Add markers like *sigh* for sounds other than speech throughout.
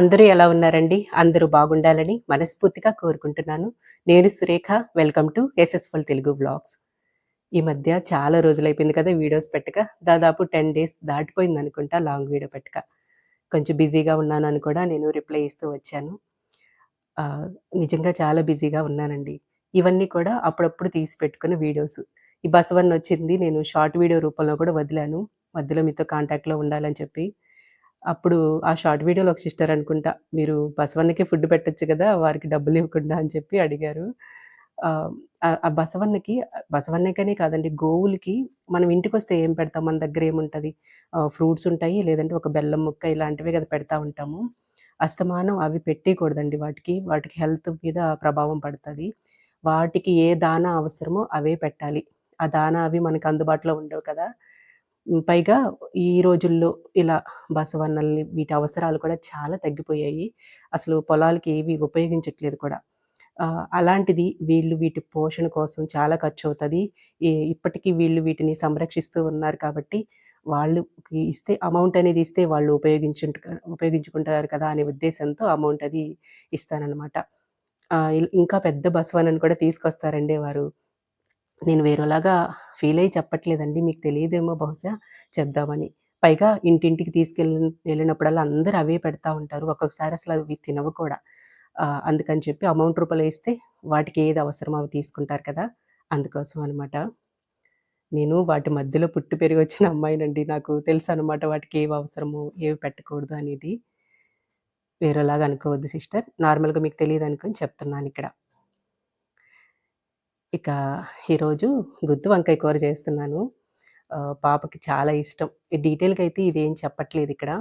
అందరూ ఎలా ఉన్నారండి? అందరూ బాగుండాలని మనస్ఫూర్తిగా కోరుకుంటున్నాను. నేను Surekha. Welcome to successful Telugu vlogs. ఈ మధ్య చాలా రోజులైపోయింది కదా వీడియోస్ పెట్టక. దాదాపు 10 డేస్ దాటిపోయింది అనుకుంటా లాంగ్ వీడియో పెట్టక. కొంచెం బిజీగా ఉన్నానని కూడా నేను రిప్లై ఇస్తూ వచ్చాను. నిజంగా చాలా బిజీగా ఉన్నానండి. ఇవన్నీ కూడా అప్పుడప్పుడు తీసి పెట్టుకున్న వీడియోస్. ఈ బసవన్నొచ్చింది నేను షార్ట్ వీడియో రూపంలో కూడా వదిలాను. మధ్యలో మీతో కాంటాక్ట్‌లో ఉండాలని చెప్పి. అప్పుడు ఆ షార్ట్ వీడియోలో ఒక సిస్టర్ అనుకుంటా, "మీరు బసవన్నకి ఫుడ్ పెట్టచ్చు కదా! వారికి డబ్బులివ్వకుండా" అని చెప్పి అడిగారు. ఆ బసవన్నకి బసవన్నకనే కాదండి గోవులకి మనం ఇంటికొస్తే ఏం పెడతాం? మన దగ్గర ఏముంటుంది ఫ్రూట్స్ ఉంటాయి. లేదంటే ఒక బెల్లం ముక్క ఇలాంటివే కదా పెడతా ఉంటాము. అస్తమానం అవి పెట్టేకూడదండి వాటికి. వాటికి హెల్త్ మీద ప్రభావం పడుతుంది వాటికి ఏ దానా అవసరమో అవే పెట్టాలి. ఆ దానా అవి మనకు అందుబాటులో ఉండవు కదా! పైగా ఈ రోజుల్లో ఇలా బసవన్నల్ని వీటి అవసరాలు కూడా చాలా తగ్గిపోయాయి. అసలు పొలాలకి ఏవి ఉపయోగించట్లేదు కూడా. అలాంటిది వీళ్ళు వీటి పోషణ కోసం చాలా ఖర్చు అవుతుంది ఇప్పటికీ వీళ్ళు వీటిని సంరక్షిస్తూ ఉన్నారు కాబట్టి, వాళ్ళు ఇస్తే అమౌంట్ అనేది ఇస్తే వాళ్ళు ఉపయోగించుంటారు ఉపయోగించుకుంటారు కదా! అనే ఉద్దేశంతో అమౌంట్ అది ఇస్తానన్నమాట ఇంకా పెద్ద బసవన్నను కూడా తీసుకొస్తారండి వారు. నేను వేరేలాగా ఫీల్ అయ్యి చెప్పట్లేదండి. మీకు తెలియదేమో బహుశా చెప్దామని. పైగా ఇంటింటికి తీసుకెళ్ళి వెళ్ళినప్పుడల్లా అందరూ అవే పెడతా ఉంటారు. ఒక్కొక్కసారి అసలు అవి తినవు కూడా. అందుకని చెప్పి అమౌంట్ రూపాయలు ఇస్తే వాటికి ఏది అవసరమో అవి తీసుకుంటారు కదా! అందుకోసం అనమాట. నేను వాటి మధ్యలో పుట్టి పెరిగొచ్చిన అమ్మాయినండి. నాకు తెలుసు అనమాట వాటికి ఏవి అవసరమో, ఏవి పెట్టకూడదు అనేది. వేరేలాగా అనుకోవద్దు సిస్టర్. నార్మల్‌గా మీకు తెలియదు అనుకోని చెప్తున్నాను ఇక్కడ ఇక ఈరోజు గుత్తు వంకాయ కూర చేస్తున్నాను. పాపకి చాలా ఇష్టం. ఈ డీటెయిల్‌గా అయితే ఇదేం చెప్పట్లేదు ఇక్కడ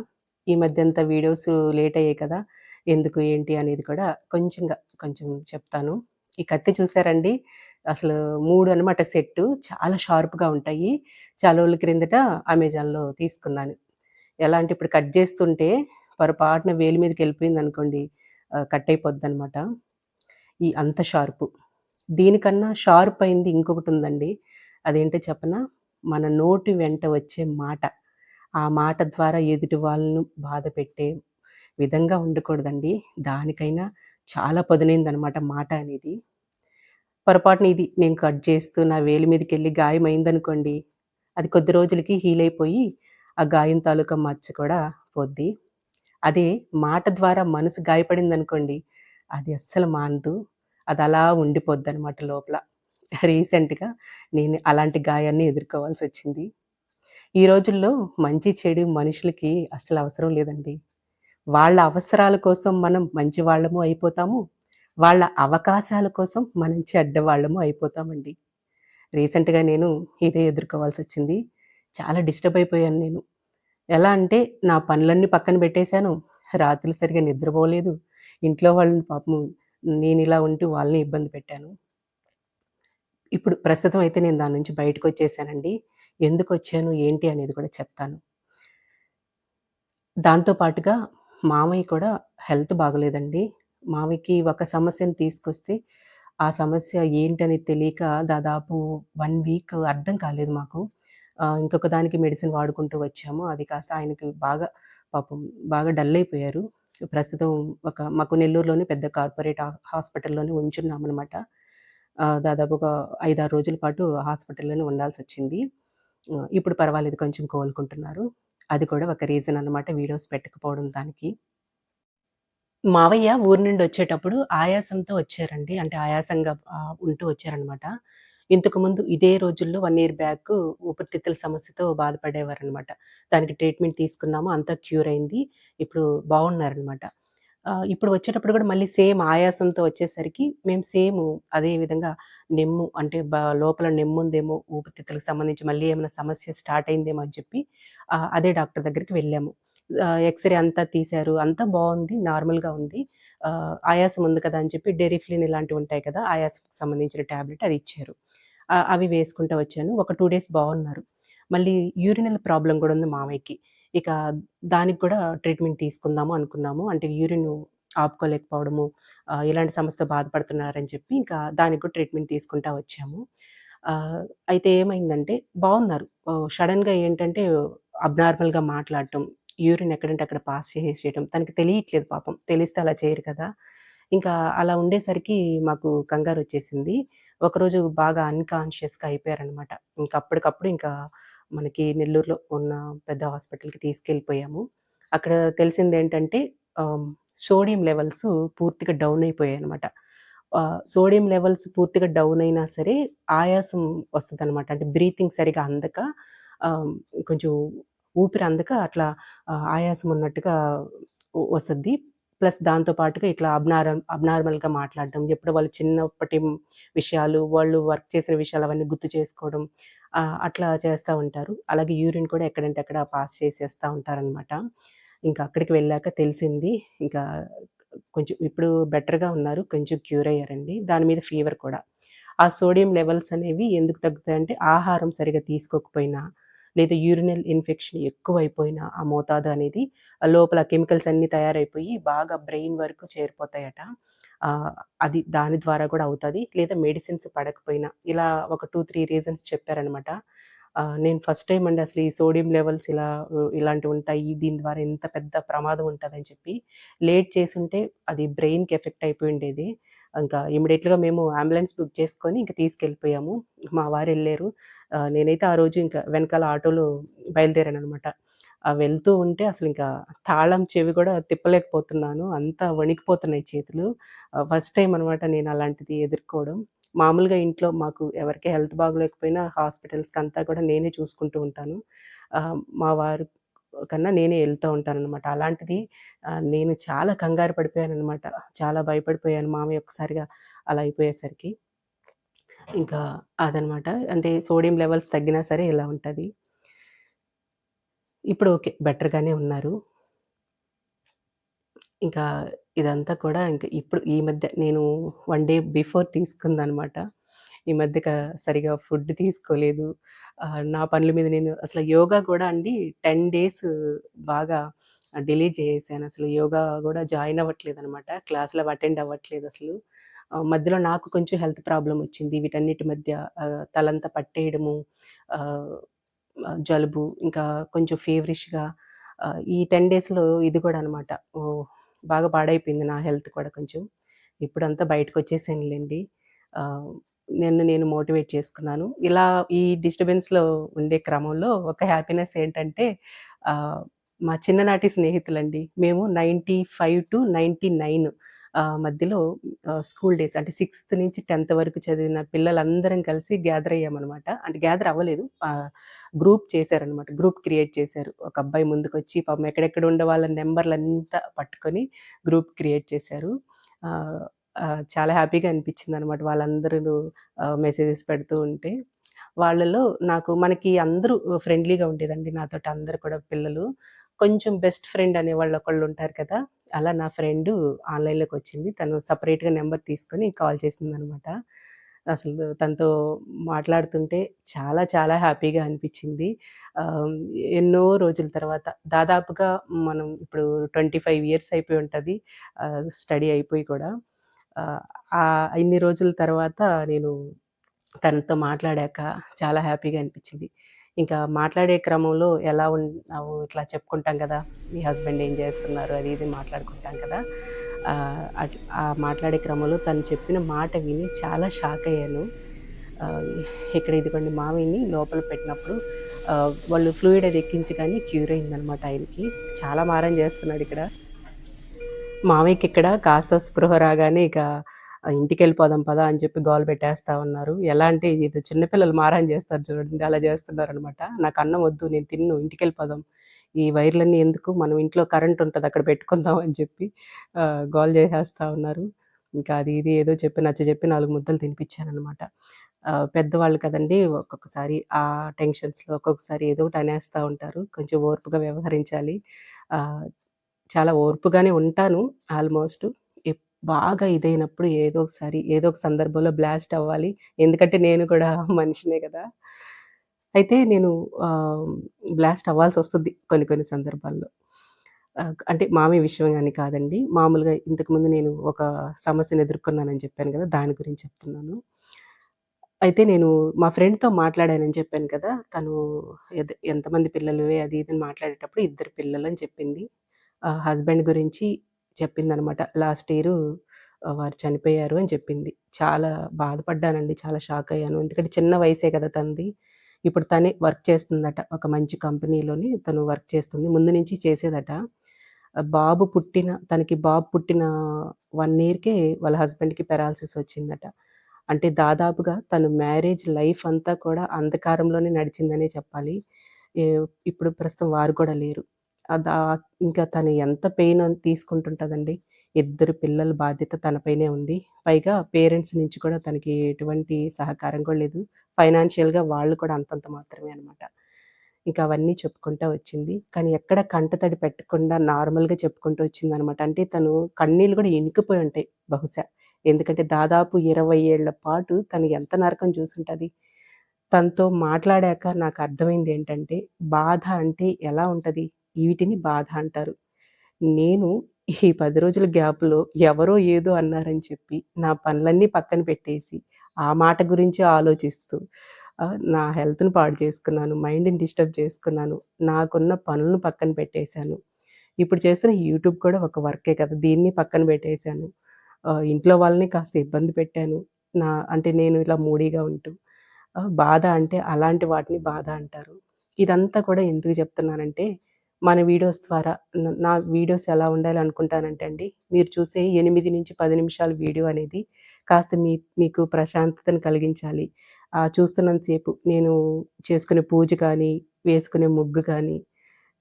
ఈ మధ్యంత వీడియోస్ లేట్ అయ్యాయి కదా! ఎందుకు, ఏంటి అనేది కూడా కొంచెంగా కొంచెం చెప్తాను. ఈ కత్తి చూసారండి? అసలు మూడు అనమాట సెట్టు. చాలా షార్ప్‌గా ఉంటాయి. చాలా రోజుల క్రిందట అమెజాన్‌లో తీసుకున్నాను. ఎలా అంటే ఇప్పుడు కట్ చేస్తుంటే పొరపాటున వేలు వెళ్ళిపోయింది అనుకోండి కట్ అయిపోద్దనమాట. ఈ అంత షార్పు. దీనికన్నా షార్ప్ అయింది ఇంకొకటి ఉందండి అదేంటో చెప్పనా? మన నోటి వెంట వచ్చే మాట. ఆ మాట ద్వారా ఎదుటి వాళ్ళను బాధపెట్టే విధంగా ఉండకూడదండి. దానికైనా చాలా పదునైందనమాట మాట అనేది. పొరపాటున ఇది నేను కట్ చేస్తూ నా వేలు మీదకెళ్ళి గాయమైందనుకోండి, అది కొద్ది రోజులకి హీల్ అయిపోయి, ఆ గాయం తాలూకా మచ్చ కూడా పోద్ది. అదే మాట ద్వారా మనసు గాయపడిందనుకోండి, అది అస్సలు మానదు. అది అలా ఉండిపోద్దనమాట లోపల. రీసెంట్‌గా నేను అలాంటి గాయాన్ని ఎదుర్కోవాల్సి వచ్చింది ఈ రోజుల్లో మంచి, చెడు మనుషులకి అసలు అవసరం లేదండి. వాళ్ళ అవసరాల కోసం మనం మంచి వాళ్ళము అయిపోతాము. వాళ్ళ అవకాశాల కోసం మనం అడ్డవాళ్ళము అయిపోతామండి. రీసెంట్‌గా నేను ఇదే ఎదుర్కోవాల్సి వచ్చింది చాలా డిస్టర్బ్ అయిపోయాను నేను. ఎలా అంటే నా పనులన్నీ పక్కన పెట్టేశాను. రాత్రులు సరిగా నిద్రపోలేదు. ఇంట్లో వాళ్ళని పాపం నేను ఇలా ఉంటూ వాళ్ళని ఇబ్బంది పెట్టాను. ఇప్పుడు ప్రస్తుతం అయితే నేను దాని నుంచి బయటకు వచ్చేసానండి ఎందుకు వచ్చాను ఏంటి అనేది కూడా చెప్తాను. దాంతో పాటుగా మామయ్య కూడా హెల్త్ బాగలేదండి మామయ్యకి ఒక సమస్యను తీసుకొస్తే, ఆ సమస్య ఏంటని తెలియక దాదాపు వన్ వీక్ అర్థం కాలేదు మాకు. ఇంకొక దానికి మెడిసిన్ వాడుకుంటూ వచ్చాము. అది కాస్త ఆయనకి బాగా పాపం బాగా డల్ అయిపోయారు. ప్రస్తుతం ఒక మాకు నెల్లూరులోనే పెద్ద కార్పొరేట్ హాస్పిటల్‌లోనే ఉంచున్నామన్నమాట ఆహ్, దాదాపు ఒక 5, 6 రోజుల పాటు హాస్పిటల్‌లోనే ఉండాల్సి వచ్చింది ఇప్పుడు పర్వాలేదు కొంచెం కోలుకుంటున్నారు. అది కూడా ఒక రీజన్ అన్నమాట వీడియోస్ పెట్టకపోవడం దానికి. మావయ్య ఊరి నుండి వచ్చేటప్పుడు ఆయాసంతో వచ్చారండి. అంటే ఆయాసంగా ఉంటూ వచ్చారనమాట. ఇంతకుముందు ఇదే రోజుల్లో వన్ ఇయర్ బ్యాక్ ఊపిరితిత్తుల సమస్యతో బాధపడేవారనమాట. దానికి ట్రీట్మెంట్ తీసుకున్నాము. అంతా క్యూర్ అయింది. ఇప్పుడు బాగున్నారనమాట. ఇప్పుడు వచ్చేటప్పుడు కూడా మళ్ళీ సేమ్ ఆయాసంతో వచ్చేసరికి మేము సేమ్ అదే విధంగా నెమ్ము అంటే బ లోపల నెమ్ముందేమో ఊపిరితిత్తులకు సంబంధించి మళ్ళీ ఏమైనా సమస్య స్టార్ట్ అయిందేమో అని చెప్పి అదే డాక్టర్ దగ్గరికి వెళ్ళాము. ఎక్స్‌రే అంతా తీశారు. అంతా బాగుంది నార్మల్‌గా ఉంది. ఆయాసం ఉంది కదా! అని చెప్పి డెరిఫ్లిన్ ఇలాంటివి ఉంటాయి కదా! ఆయాసంకి సంబంధించిన టాబ్లెట్ అది ఇచ్చారు. అవి వేసుకుంటూ వచ్చాను. ఒక టూ డేస్ బాగున్నారు మళ్ళీ యూరినల్ ప్రాబ్లం కూడా ఉంది మామయ్యకి. ఇక దానికి కూడా ట్రీట్మెంట్ తీసుకుందాము అనుకున్నాము. అంటే యూరిన్ ఆపుకోలేకపోవడము ఇలాంటి సమస్యతో బాధపడుతున్నారని చెప్పి ఇంకా దానికి కూడా ట్రీట్మెంట్ తీసుకుంటా వచ్చాము. అయితే ఏమైందంటే బాగున్నారు సడన్గా ఏంటంటే అబ్నార్మల్‌గా మాట్లాడటం యూరిన్ ఎక్కడంటే అక్కడ పాస్ చేసేయటం. తనకి తెలియట్లేదు పాపం. తెలిస్తే అలా చేయరు కదా! ఇంకా అలా ఉండేసరికి మాకు కంగారు వచ్చేసింది ఒకరోజు బాగా అన్‌కాన్షియస్‌గా అయిపోయారనమాట. ఇంక అప్పటికప్పుడు ఇంకా మనకి నెల్లూరులో ఉన్న పెద్ద హాస్పిటల్‌కి తీసుకెళ్ళిపోయాము. అక్కడ తెలిసింది ఏంటంటే సోడియం లెవెల్స్ పూర్తిగా డౌన్ అయిపోయాయి అనమాట సోడియం లెవెల్స్ పూర్తిగా డౌన్ అయినా సరే ఆయాసం వస్తుంది అనమాట అంటే బ్రీతింగ్ సరిగా అందక కొంచెం ఊపిరి అందక అట్లా ఆయాసం ఉన్నట్టుగా వస్తుంది ప్లస్ దాంతో పాటుగా ఇట్లా అబ్నార్ అబ్నార్మల్‌గా మాట్లాడడం, ఎప్పుడు వాళ్ళు చిన్నప్పటి విషయాలు, వాళ్ళు వర్క్ చేసిన విషయాలు అవన్నీ గుర్తు చేసుకోవడం అట్లా చేస్తూ ఉంటారు. అలాగే యూరిన్ కూడా ఎక్కడంటే అక్కడ పాస్ చేసేస్తూ ఉంటారనమాట. ఇంకా అక్కడికి వెళ్ళాక తెలిసింది. ఇంకా కొంచెం ఇప్పుడు బెటర్‌గా ఉన్నారు. కొంచెం క్యూర్ అయ్యారండి. దాని మీద ఫీవర్ కూడా. ఆ సోడియం లెవెల్స్ అనేవి ఎందుకు తగ్గుతాయంటే ఆహారం సరిగ్గా తీసుకోకపోయినా, లేదా యూరినల్ ఇన్ఫెక్షన్ ఎక్కువైపోయిన ఆ మోతాదు అనేది లోపల కెమికల్స్ అన్నీ తయారైపోయి బాగా బ్రెయిన్ వరకు చేరిపోతాయట. అది దాని ద్వారా కూడా అవుతుంది లేదా మెడిసిన్స్ పడకపోయినా ఇలా ఒక 2, 3 రీజన్స్ చెప్పారనమాట. నేను ఫస్ట్ టైం అండి అసలు ఈ సోడియం లెవెల్స్ ఇలా ఇలాంటివి ఉంటాయి దీని ద్వారా ఇంత పెద్ద ప్రమాదం ఉంటుందని చెప్పి. లేట్ చేసుంటే అది బ్రెయిన్‌కి ఎఫెక్ట్ అయిపోయుండేది. ఇంకా ఇమీడియట్గా మేము అంబులెన్స్ బుక్ చేసుకొని ఇంకా తీసుకెళ్ళిపోయాము. మా వారు వెళ్ళారు నేనైతే ఆ రోజు ఇంకా వెనకాల ఆటోలో బయలుదేరాను అనమాట వెళ్తూ ఉంటే అసలు ఇంకా తాళం చెవి కూడా తిప్పలేకపోతున్నాను. అంతా వణికిపోతున్నాయి చేతులు. ఫస్ట్ టైం అనమాట నేను అలాంటిది ఎదుర్కోవడం. మామూలుగా ఇంట్లో మాకు ఎవరికి హెల్త్ బాగోలేకపోయినా హాస్పిటల్స్‌కంతా కూడా నేనే చూసుకుంటూ ఉంటాను. మా వారు కన్నా నేనే వెళ్తూ ఉంటాను అనమాట అలాంటిది నేను చాలా కంగారు పడిపోయాను అనమాట చాలా భయపడిపోయాను మామయ్య ఒకసారిగా అలా అయిపోయేసరికి. ఇంకా అదనమాట. అంటే సోడియం లెవెల్స్ తగ్గినా సరే ఇలా ఉంటుంది ఇప్పుడు ఓకే. బెటర్‌గానే ఉన్నారు. ఇంకా ఇదంతా కూడా ఇంకా ఇప్పుడు ఈ మధ్య నేను వన్ డే బిఫోర్ తీసుకుందనమాట. ఈ మధ్య సరిగా సరిగ్గా ఫుడ్ తీసుకోలేదు. నా పనుల మీద నేను అసలు యోగా కూడా అండి 10 డేస్ బాగా డిలే చేసేసాను. అసలు యోగా కూడా జాయిన్ అవ్వట్లేదు అనమాట క్లాసులు అటెండ్ అవ్వట్లేదు అసలు మధ్యలో నాకు కొంచెం హెల్త్ ప్రాబ్లం వచ్చింది. వీటన్నిటి మధ్య తలంతా పట్టేయడము, జలుబు, ఇంకా కొంచెం ఫీవరిష్‌గా ఈ 10 డేస్‌లో ఇది కూడా అనమాట. ఓ బాగా పాడైపోయింది నా హెల్త్ కూడా కొంచెం. ఇప్పుడంతా బయటకు వచ్చేసానులేండి నన్ను నేను మోటివేట్ చేసుకున్నాను. ఇలా ఈ డిస్టర్బెన్స్‌లో ఉండే క్రమంలో ఒక హ్యాపీనెస్ ఏంటంటే మా చిన్ననాటి స్నేహితులండి. మేము ninety five to ninety nine మధ్యలో స్కూల్ డేస్ అంటే సిక్స్త్ నుంచి 10థ్ వరకు చదివిన పిల్లలందరం కలిసి గ్యాదర్ అయ్యామన్నమాట అంటే గ్యాదర్ అవ్వలేదు. గ్రూప్ చేశారనమాట. గ్రూప్ క్రియేట్ చేశారు. ఒక అబ్బాయి ముందుకొచ్చి పాపం ఎక్కడెక్కడ ఉండే వాళ్ళ నెంబర్లంతా పట్టుకొని గ్రూప్ క్రియేట్ చేశారు. చాలా హ్యాపీగా అనిపించిందనమాట. వాళ్ళందరూ మెసేజెస్ పెడుతూ ఉంటే. వాళ్ళలో నాకు మనకి అందరూ ఫ్రెండ్లీగా ఉండేదండి నాతోటి అందరు కూడా పిల్లలు. కొంచెం బెస్ట్ ఫ్రెండ్ అనేవాళ్ళు ఒకళ్ళుంటారు కదా! అలా నా ఫ్రెండ్ ఆన్లైన్లోకి వచ్చింది తను సపరేట్గా నెంబర్ తీసుకొని కాల్ చేసింది అనమాట అసలు తనతో మాట్లాడుతుంటే చాలా చాలా హ్యాపీగా అనిపించింది. ఎన్నో రోజుల తర్వాత దాదాపుగా మనం ఇప్పుడు 25 ఇయర్స్ అయిపోయి ఉంటుంది స్టడీ అయిపోయి కూడా. ఇన్ని రోజుల తర్వాత నేను తనతో మాట్లాడాక చాలా హ్యాపీగా అనిపించింది. ఇంకా మాట్లాడే క్రమంలో ఎలా ఉన్నావు ఇట్లా చెప్పుకుంటాం కదా! మీ హస్బెండ్ ఏం చేస్తున్నారు అది ఇది మాట్లాడుకుంటాం కదా! ఆ మాట్లాడే క్రమంలో తను చెప్పిన మాట విని చాలా షాక్ అయ్యాను. ఇక్కడ ఇదిగోండి మామిని లోపల పెట్టినప్పుడు వాళ్ళు ఫ్లూయిడ్ అది ఎక్కించగానే క్యూర్ అయిందనమాట ఆయనకి. చాలా మారం చేస్తున్నాడు ఇక్కడ మామయ్యకి ఇక్కడ కాస్త స్పృహ రాగానే ఇక ఇంటికి వెళ్ళిపోదాం పదా అని చెప్పి గోల్ పెట్టేస్తా ఉన్నారు. ఎలా అంటే ఏదో చిన్నపిల్లలు మారం చేస్తారు చూడండి అలా చేస్తున్నారు అనమాట నాకు అన్నం వద్దు నేను తిన్ను ఇంటికి వెళ్ళిపోదాం ఈ వైర్‌లన్నీ ఎందుకు మనం ఇంట్లో కరెంట్ ఉంటుంది అక్కడ పెట్టుకుందాం అని చెప్పి గోల్ చేసేస్తా ఉన్నారు. ఇంకా అది ఇది ఏదో చెప్పి నచ్చజెప్పి 4 ముద్దలు తినిపించానమాట పెద్దవాళ్ళు కదండీ! ఒక్కొక్కసారి ఆ టెన్షన్స్‌లో ఒక్కొక్కసారి ఏదో ఒకటి అనేస్తా ఉంటారు. కొంచెం ఓర్పుగా వ్యవహరించాలి. చాలా ఓర్పుగానే ఉంటాను ఆల్‌మోస్ట్. బాగా ఇదైనప్పుడు ఏదో ఒకసారి ఏదో ఒక సందర్భంలో బ్లాస్ట్ అవ్వాలి. ఎందుకంటే నేను కూడా *laughs* మనిషినే కదా అయితే నేను బ్లాస్ట్ అవ్వాల్సి వస్తుంది కొన్ని కొన్ని సందర్భాల్లో. అంటే మామయ్య విషయం కానీ కాదండి. మామూలుగా ఇంతకుముందు నేను ఒక సమస్యను ఎదుర్కొన్నానని చెప్పాను కదా దాని గురించి చెప్తున్నాను. అయితే నేను మా ఫ్రెండ్‌తో మాట్లాడానని చెప్పాను కదా! తను ఎంతమంది పిల్లలు అది ఇది మాట్లాడేటప్పుడు ఇద్దరు పిల్లలని చెప్పింది. హస్బెండ్ గురించి చెప్పిందనమాట. లాస్ట్ ఇయర్ వారు చనిపోయారు అని చెప్పింది. చాలా బాధపడ్డానండి. చాలా షాక్ అయ్యాను. ఎందుకంటే చిన్న వయసే కదా తనది. ఇప్పుడు తనే వర్క్ చేస్తుందట. ఒక మంచి కంపెనీలోని తను వర్క్ చేస్తుంది. ముందు నుంచి చేసేదట. బాబు పుట్టిన తనకి బాబు పుట్టిన వన్ ఇయర్‌కే వాళ్ళ హస్బెండ్‌కి పెరాలసిస్ వచ్చిందట. అంటే దాదాపుగా తను మ్యారేజ్ లైఫ్ అంతా కూడా అంధకారంలోనే నడిచిందనే చెప్పాలి. ఇప్పుడు ప్రస్తుతం వారు కూడా లేరు. అది ఇంకా తను ఎంత పెయిన్ తీసుకుంటుంటుందండి ఇద్దరు పిల్లల బాధ్యత తనపైనే ఉంది. పైగా పేరెంట్స్ నుంచి కూడా తనకి ఎటువంటి సహకారం కూడా లేదు. ఫైనాన్షియల్‌గా వాళ్ళు కూడా అంతంత మాత్రమే అనమాట. ఇంకా అవన్నీ చెప్పుకుంటూ వచ్చింది. కానీ ఎక్కడ కంటతడి పెట్టకుండా నార్మల్‌గా చెప్పుకుంటూ వచ్చింది అనమాట అంటే తను కన్నీళ్ళు కూడా ఇనికిపోయి ఉంటాయి బహుశా. ఎందుకంటే దాదాపు 20 ఏళ్ళ పాటు తను ఎంత నరకం చూసుంటుంది తనతో మాట్లాడాక నాకు అర్థమైంది ఏంటంటే, బాధ అంటే ఎలా ఉంటుంది వీటిని బాధ అంటారు. నేను ఈ 10 రోజుల గ్యాప్‌లో ఎవరో ఏదో అన్నారని చెప్పి, నా పనులన్నీ పక్కన పెట్టేసి, ఆ మాట గురించే ఆలోచిస్తూ ఆహ్, నా హెల్త్‌ని పాడు చేసుకున్నాను. మైండ్‌ని డిస్టర్బ్ చేసుకున్నాను. నాకున్న పనులను పక్కన పెట్టేశాను. ఇప్పుడు చేస్తున్న యూట్యూబ్ కూడా ఒక వర్కే కదా! దీన్ని పక్కన పెట్టేశాను. ఆహ్, ఇంట్లో వాళ్ళని కాస్త ఇబ్బంది పెట్టాను. నా అంటే నేను ఇలా మూడీగా ఉంటూ. ఆహ్, బాధ అంటే అలాంటి వాటిని బాధ అంటారు. ఇదంతా కూడా ఎందుకు చెప్తున్నానంటే, మన వీడియోస్ ద్వారా నా వీడియోస్ ఎలా ఉండాలి అనుకుంటానంటే అండి, మీరు చూసే 8-10 నిమిషాల వీడియో అనేది కాస్త మీ మీకు ప్రశాంతతను కలిగించాలి. చూస్తున్నంతసేపు నేను చేసుకునే పూజ కానీ, వేసుకునే ముగ్గు కానీ,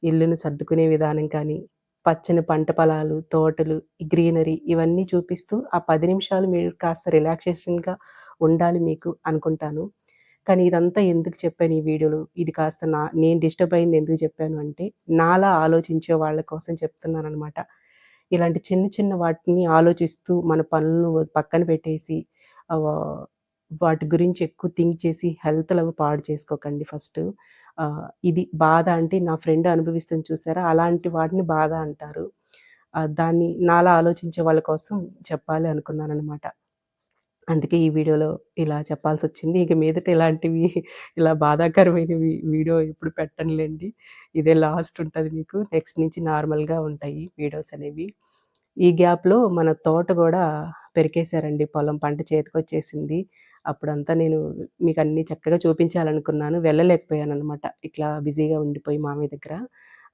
ఇల్లును సర్దుకునే విధానం కానీ, పచ్చని పంట పొలాలు, తోటలు, గ్రీనరీ ఇవన్నీ చూపిస్తూ ఆ పది నిమిషాలు మీరు కాస్త రిలాక్సేషన్‌గా ఉండాలి మీకు అనుకుంటాను. కానీ ఇదంతా ఎందుకు చెప్పాను ఈ వీడియోలో? ఇది కాస్త నా నేను డిస్టర్బ్ అయింది ఎందుకు చెప్పాను అంటే, నాలా ఆలోచించే వాళ్ళ కోసం చెప్తున్నాననమాట. ఇలాంటి చిన్న చిన్న వాటిని ఆలోచిస్తూ మన పనులను పక్కన పెట్టేసి వాటి గురించి ఎక్కువ థింక్ చేసి హెల్త్‌లవి పాడు చేసుకోకండి ఫస్ట్ ఇది బాధ అంటే నా ఫ్రెండ్ అనుభవిస్తుంది చూసారా? అలాంటి వాటిని బాధ అంటారు. దాన్ని నాలా ఆలోచించే వాళ్ళ కోసం చెప్పాలి అనుకున్నాను అనమాట అందుకే ఈ వీడియోలో ఇలా చెప్పాల్సి వచ్చింది ఇక మీదట ఇలాంటివి ఇలా బాధాకరమైనవి వీడియో ఎప్పుడు పెట్టనులేండి ఇదే లాస్ట్ ఉంటుంది మీకు. నెక్స్ట్ నుంచి నార్మల్‌గా ఉంటాయి వీడియోస్ అనేవి. ఈ గ్యాప్‌లో మన తోట కూడా పెరికేశారండి. పొలం పంట చేతికొచ్చేసింది. అప్పుడంతా నేను మీకు అన్నీ చక్కగా చూపించాలనుకున్నాను. వెళ్ళలేకపోయాను అనమాట ఇట్లా బిజీగా ఉండిపోయి మామయ్య దగ్గర.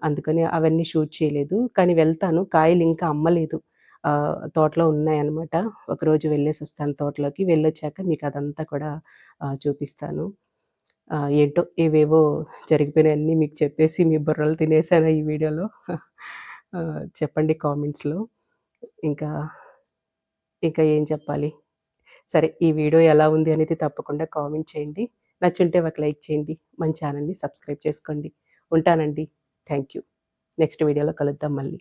అందుకని అవన్నీ షూట్ చేయలేదు. కానీ వెళ్తాను. కాయలు ఇంకా అమ్మలేదు. తోటలో ఉన్నాయన్నమాట. ఒకరోజు వెళ్ళేసి వస్తాను తోటలోకి. వెళ్ళొచ్చాక మీకు అదంతా కూడా చూపిస్తాను. ఏంటో ఏవేవో జరిగిపోయినాయన్నీ మీకు చెప్పేసి మీ బుర్రలు తినేసాను ఈ వీడియోలో. *laughs* చెప్పండి కామెంట్స్‌లో. ఇంకా, ఇంకా ఏం చెప్పాలి? సరే ఈ వీడియో ఎలా ఉంది అనేది తప్పకుండా కామెంట్ చేయండి. నచ్చుంటే ఒక లైక్ చేయండి. మన ఛానల్ని సబ్స్క్రైబ్ చేసుకోండి. ఉంటానండి. Thank you. నెక్స్ట్ వీడియోలో కలుద్దాం మళ్ళీ.